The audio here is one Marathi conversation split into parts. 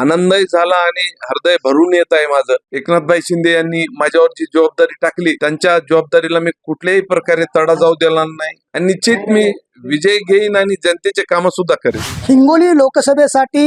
आनंदही झाला आणि हृदय भरून येत आहे माझं. एकनाथभाई शिंदे यांनी माझ्यावर जी जबाबदारी टाकली. त्यांच्या जबाबदारीला मी कुठल्याही प्रकारे तडा जाऊ देणार नाही. आणि निश्चित मी विजय घेईन आणि जनतेचे काम सुद्धा करेन. हिंगोली लोकसभेसाठी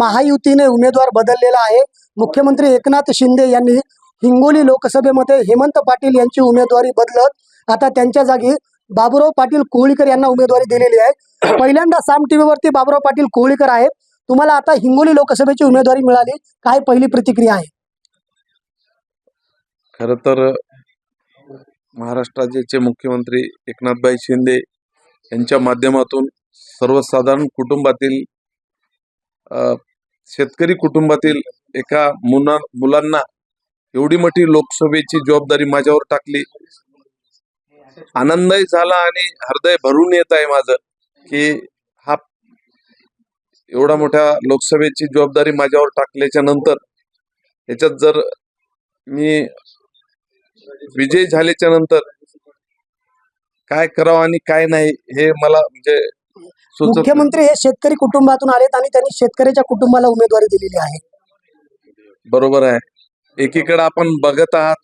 महायुतीने उमेदवार बदललेला आहे. मुख्यमंत्री एकनाथ शिंदे यांनी हिंगोली लोकसभेमध्ये हेमंत पाटील यांची उमेदवारी बदलत आता त्यांच्या जागी बाबुराव पाटील कोहळीकर यांना उमेदवारी दिलेली आहे. पहिल्यांदा साम टीव्हीवरती बाबुराव पाटील कोहळीकर आहेत. तुम्हाला आता हिंगोली लोकसभेची उमेदवारी मिळाली. काय पहिली प्रतिक्रिया आहे? खर तर महाराष्ट्राचे मुख्यमंत्री एकनाथभाई शिंदे यांच्या माध्यमातून सर्वसाधारण कुटुंबातील शेतकरी कुटुंबातील एका मुना मुलांना एवढी मोठी लोकसभेची जबाबदारी माझ्यावर टाकली. आनंदही झाला आणि हृदय भरून येत आहे माझं की एवढा मोठ्या लोकसभेची जबाबदारी माझ्यावर टाकल्याच्या नंतर याच्यात जर मी विजय झाल्याच्यानंतर काय करावं आणि काय नाही हे मला म्हणजे. मुख्यमंत्री हे शेतकरी कुटुंबातून आलेत आणि त्यांनी शेतकऱ्याच्या कुटुंबाला उमेदवारी दिलेली आहे. बरोबर आहे. एकीकडे आपण बघत आहात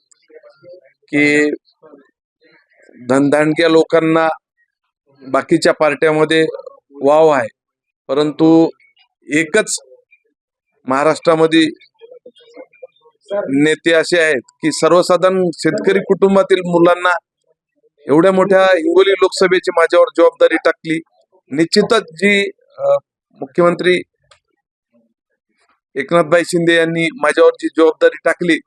की धनधानक्या लोकांना बाकीच्या पार्ट्यामध्ये वाव आहे. परंतु एकच महाराष्ट्रामध्ये नेते असे आहेत की सर्वसाधारण शेतकरी कुटुंबातील मुलांना एवढ्या मोठ्या हिंगोली लोकसभेची माझ्यावर जबाबदारी टाकली. निश्चितच जी मुख्यमंत्री एकनाथभाई शिंदे यांनी माझ्यावर जी जबाबदारी टाकली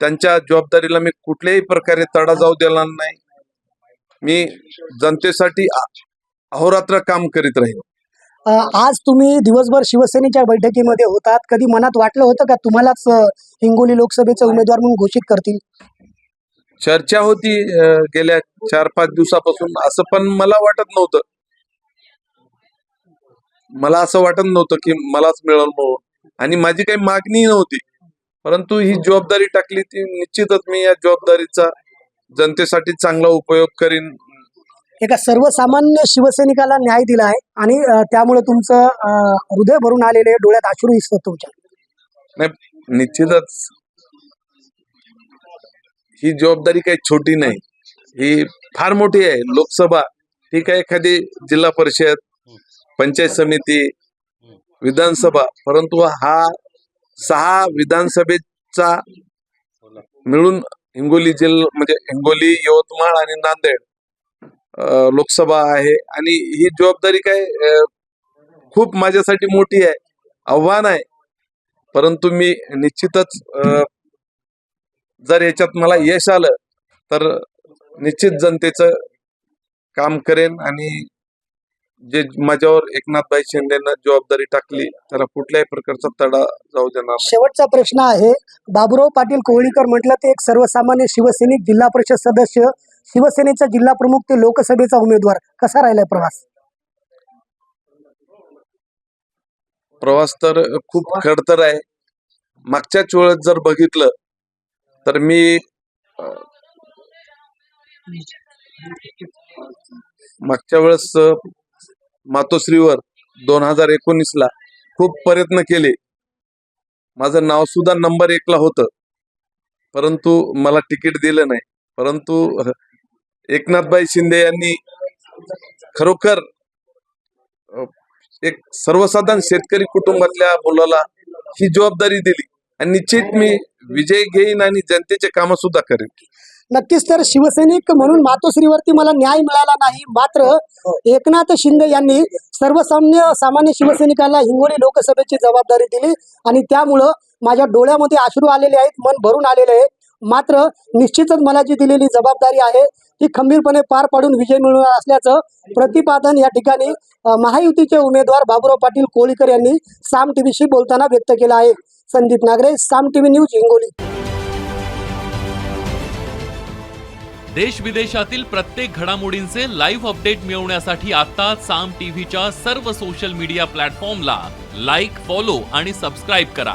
त्यांच्या जबाबदारीला मी कुठल्याही प्रकारे तडा जाऊ देणार नाही. मी जनतेसाठी अहोरात्र काम करीत राहील आज तुम्ही दिवसभर शिवसेनेच्या बैठकीमध्ये होतात. कधी मनात वाटलं होतं का तुम्हालाच हिंगोली लोकसभेचे उमेदवार म्हणून घोषित करतील? चर्चा होती गेल्या चार पाच दिवसापासून. असं पण मला वाटत नव्हतं. मला असं वाटत नव्हतं की मलाच मिळेल म्हणून. आणि माझी काही मागणी नव्हती. परंतु ही. जबाबदारी टाकली ती निश्चितच मी या जबाबदारीचा जनतेसाठी चांगला उपयोग करीन. एका सर्वसामान्य शिवसैनिकाला न्याय दिला आहे आणि त्यामुळे तुमचं हृदय भरून आलेले डोळ्यात अश्रू दिसतात तुमच्या. नाही निश्चितच. ही जबाबदारी काही छोटी नाही. ही फार मोठी आहे. लोकसभा ठीक आहे एखादी जिल्हा परिषद पंचायत समिती विधानसभा परंतु हा सहा विधानसभेचा मिळून हिंगोली जिल्हा म्हणजे हिंगोली यवतमाळ आणि नांदेड लोकसभा आहे आणि ही जबाबदारी काय खूप माझ्यासाठी मोठी आहे आव्हान आहे. परंतु मी निश्चितच जर याच्यात मला यश आलं तर निश्चित जनतेचं काम करेन आणि जे माझ्यावर एकनाथभाई शिंदेनं जबाबदारी टाकली त्याला कुठल्याही प्रकारचा तडा जाऊ देणार शेवटचा प्रश्न आहे बाबुराव पाटील कोहळीकर म्हटलं ते एक सर्वसामान्य शिवसैनिक जिल्हा परिषद सदस्य शिवसेनेचा जिल्हा प्रमुख ते लोकसभेचा उमेदवार. कसा राहिलाय प्रवास? प्रवास तर खूप खडतर आहे. मागच्याच वेळेस जर बघितलं तर मी मागच्या वेळेस मातोश्रीवर दोन हजार एकोणीस ला खूप प्रयत्न केले. माझं नाव सुद्धा नंबर एकला होतं. परंतु मला तिकीट दिलं नाही. परंतु एकनाथबाई एकनाथभाई शिंदे यांनी खरोखर एक सर्वसाधारण शेतकरी कुटुंबातल्या मुलाला ही जबाबदारी दिली. आणि निश्चित मी विजय घेईन आणि जनतेचे काम सुद्धा करेन. नक्कीच तर शिवसैनिक म्हणून मातोश्रीवरती मला न्याय मिळाला नाही. मात्र एकनाथ शिंदे यांनी सर्वसामान्य सामान्य शिवसैनिकाला हिंगोली लोकसभेची जबाबदारी दिली. आणि त्यामुळं माझ्या डोळ्यामध्ये अश्रू आलेले आहेत मन भरून आलेले आहे. मात्र निश्चितच मला जी दिलेली जबाबदारी आहे. ती खंबीरपणे पार पाडून विजय मिळवणार असल्याचं प्रतिपादन या ठिकाणी महायुतीचे उमेदवार बाबुराव पाटील कोळीकर यांनी साम टीव्हीशी बोलताना व्यक्त केलं आहे. Sandeep Nagare Saam TV news Hingoli. देश विदेशातील प्रत्येक घडामोडींचे लाईव्ह अपडेट मिळवण्यासाठी आता साम टीव्हीच्या सर्व सोशल मीडिया प्लॅटफॉर्मला लाईक फॉलो आणि सबस्क्राईब करा.